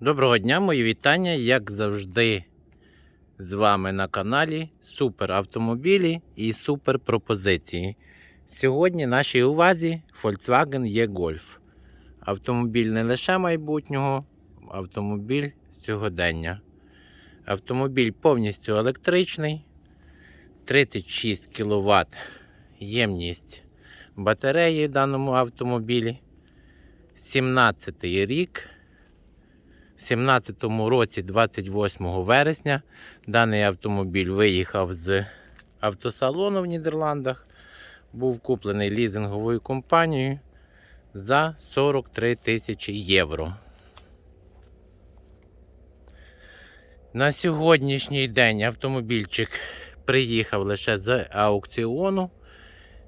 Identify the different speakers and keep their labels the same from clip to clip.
Speaker 1: Доброго дня, мої вітання, як завжди, з вами на каналі Супер Автомобілі і Супер Пропозиції. Сьогодні нашій увазі Volkswagen E-Golf. Автомобіль не лише майбутнього, автомобіль сьогодення. Автомобіль повністю електричний, 36 кВт ємність батареї в даному автомобілі. 17 рік. В 2017 році, 28 вересня, даний автомобіль виїхав з автосалону в Нідерландах. Був куплений лізинговою компанією за 43 тисячі євро. На сьогоднішній день автомобільчик приїхав лише з аукціону.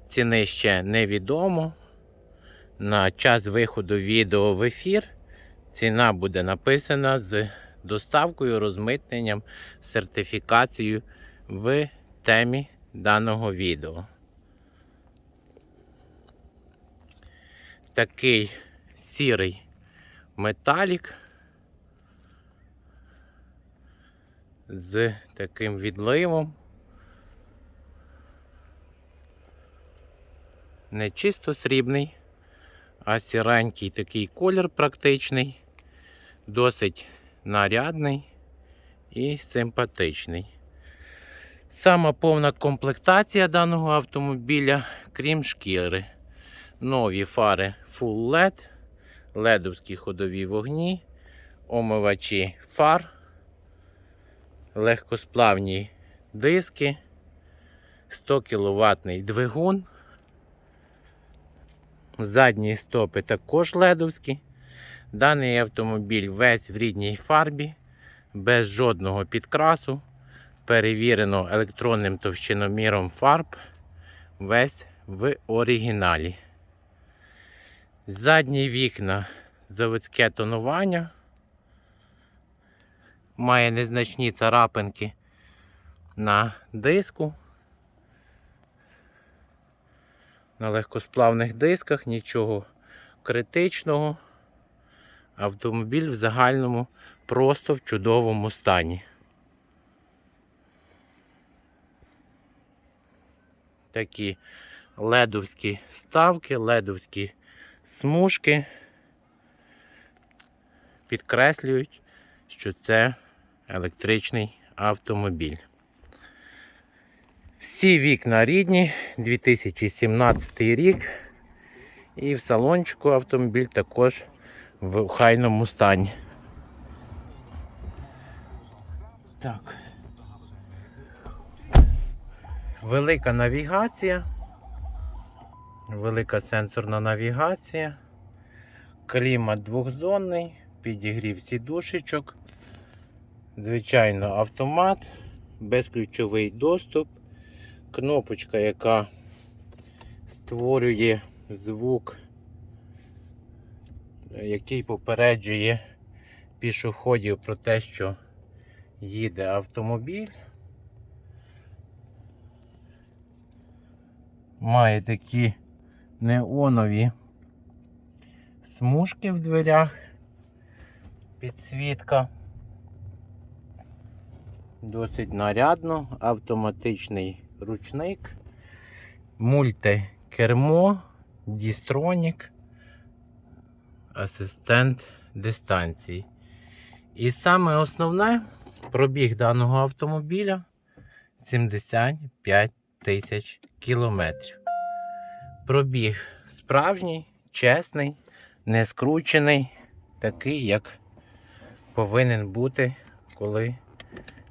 Speaker 1: Ціни ще невідомо. На час виходу відео в ефір ціна буде написана з доставкою, розмитненням, сертифікацією в темі даного відео. Такий сірий металік з таким відливом. Не чисто срібний, а сіренький такий колір практичний, досить нарядний і симпатичний. Сама повна комплектація даного автомобіля, крім шкіри. Нові фари Full LED, ледовські ходові вогні, омивачі фар, легкосплавні диски, 100 кВт двигун. Задні стопи також ледовські. Даний автомобіль весь в рідній фарбі, без жодного підкрасу. Перевірено електронним товщиноміром фарб. Весь в оригіналі. Задні вікна заводське тонування. Має незначні царапинки на диску. на легкосплавних дисках, нічого критичного. Автомобіль в загальному просто в чудовому стані. Такі ледовські вставки, ледовські смужки підкреслюють, що це електричний автомобіль. Всі вікна рідні, 2017 рік. І в салончику автомобіль також в хайному стані. Так. Велика навігація. Велика сенсорна навігація. Клімат двохзонний, підігрів сідушечок. Звичайно, автомат, безключовий доступ кнопочка, яка створює звук, який попереджує пішоходів про те, що їде автомобіль. Має такі неонові смужки в дверях, підсвітка. Досить нарядно, автоматичний ручник, мультикермо, дістронік, асистент дистанції. І саме основне пробіг даного автомобіля 75 тисяч кілометрів. Пробіг справжній, чесний, не скручений, такий, як повинен бути, коли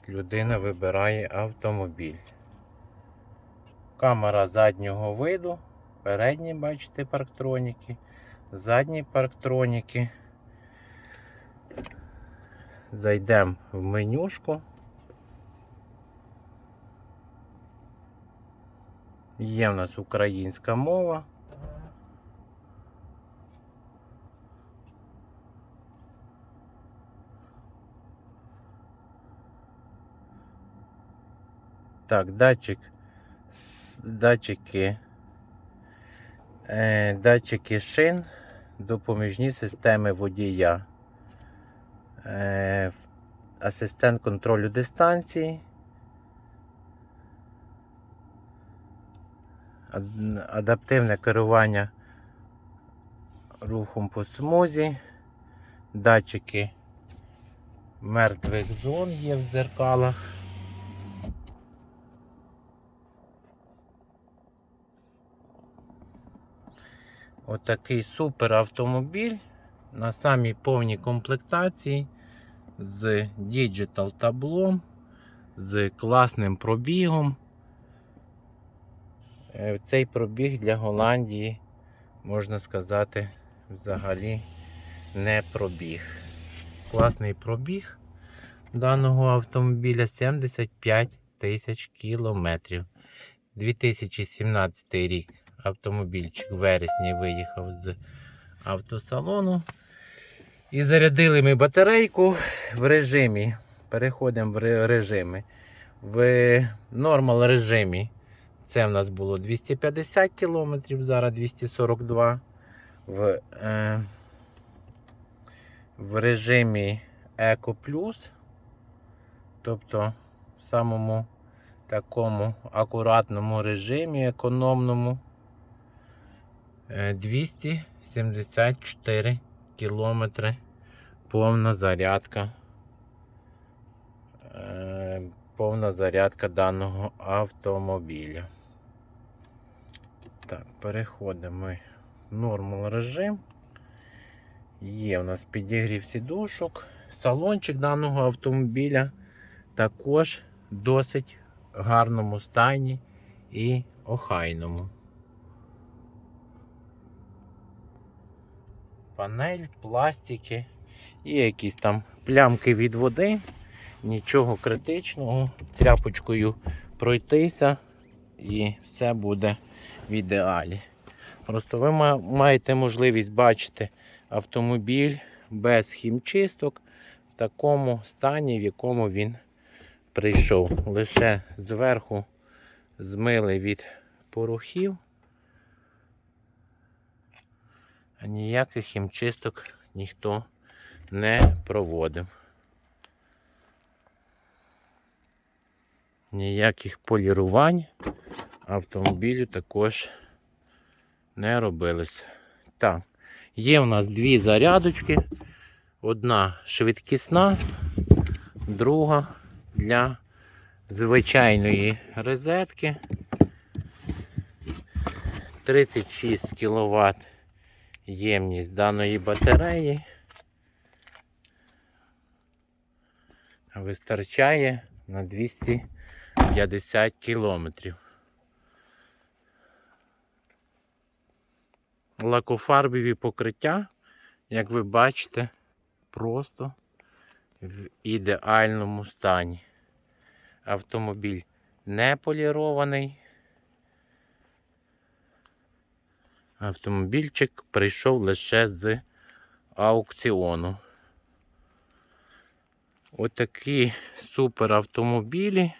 Speaker 1: людина вибирає автомобіль. Камера заднього виду, передні, бачите, парктроніки, задні парктроніки. Зайдемо в менюшку. Є в нас українська мова. Так, датчик, датчики, е, датчики шин, допоміжні системи водія. е, асистент контролю дистанції. Адаптивне керування рухом по смузі, датчики мертвих зон є в дзеркалах. Отакий супер автомобіль на самій повній комплектації з діджитал таблом, з класним пробігом. Е, Цей пробіг для Голландії, можна сказати, взагалі не пробіг. Класний пробіг даного автомобіля 75 тисяч кілометрів. 2017 рік автомобільчик в вересні виїхав з автосалону. І зарядили ми батарейку в режимі. Переходимо в ре- режими. В нормал режимі це в нас було 250 км, зараз 242 в, е, в режимі Eco Plus, тобто в самому такому акуратному режимі, економному, 274 кілометри повна зарядка. е, Повна зарядка даного автомобіля. Так, переходимо в нормал режим. Є у нас підігрів сідушок. Салончик даного автомобіля також досить гарному стані і охайному. Панель, пластики і якісь там плямки від води. Нічого критичного. Тряпочкою пройтися і все буде в ідеалі. Просто ви маєте можливість бачити автомобіль без хімчисток в такому стані, в якому він прийшов. Лише зверху змили від порохів, а ніяких хімчисток ніхто не проводив. Ніяких полірувань автомобілю також не робилось. Так, є у нас дві зарядочки. Одна швидкісна, друга для звичайної розетки. 36 кВт ємність даної батареї. Вистачає на 250 кілометрів. Лакофарбові покриття, як ви бачите, просто в ідеальному стані. Автомобіль не полірований. Автомобільчик прийшов лише з аукціону. Отакі супер автомобілі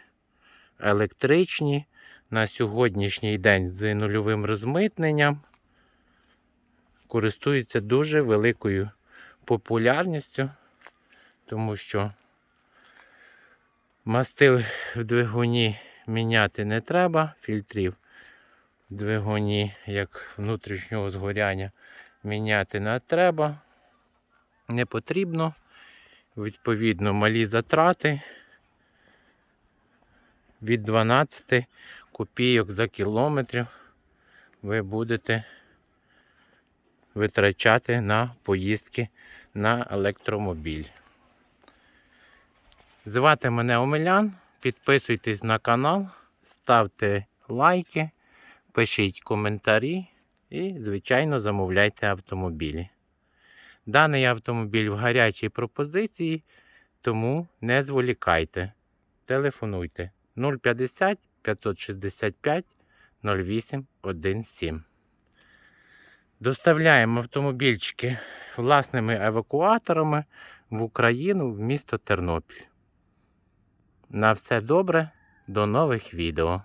Speaker 1: електричні на сьогоднішній день з нульовим розмитненням користуються дуже великою популярністю, тому що мастил в двигуні міняти не треба, фільтрів двигуні як внутрішнього згоряння міняти не треба, не потрібно. Відповідно, малі затрати від 12 копійок за кілометр ви будете витрачати на поїздки на електромобіль. Звати мене Омелян. Підписуйтесь на канал, ставте лайки, пишіть коментарі і, звичайно, замовляйте автомобілі. Даний автомобіль в гарячій пропозиції, тому не зволікайте. Телефонуйте 050 565 08 17. Доставляємо автомобільчики власними евакуаторами в Україну в місто Тернопіль. На все добре, до нових відео.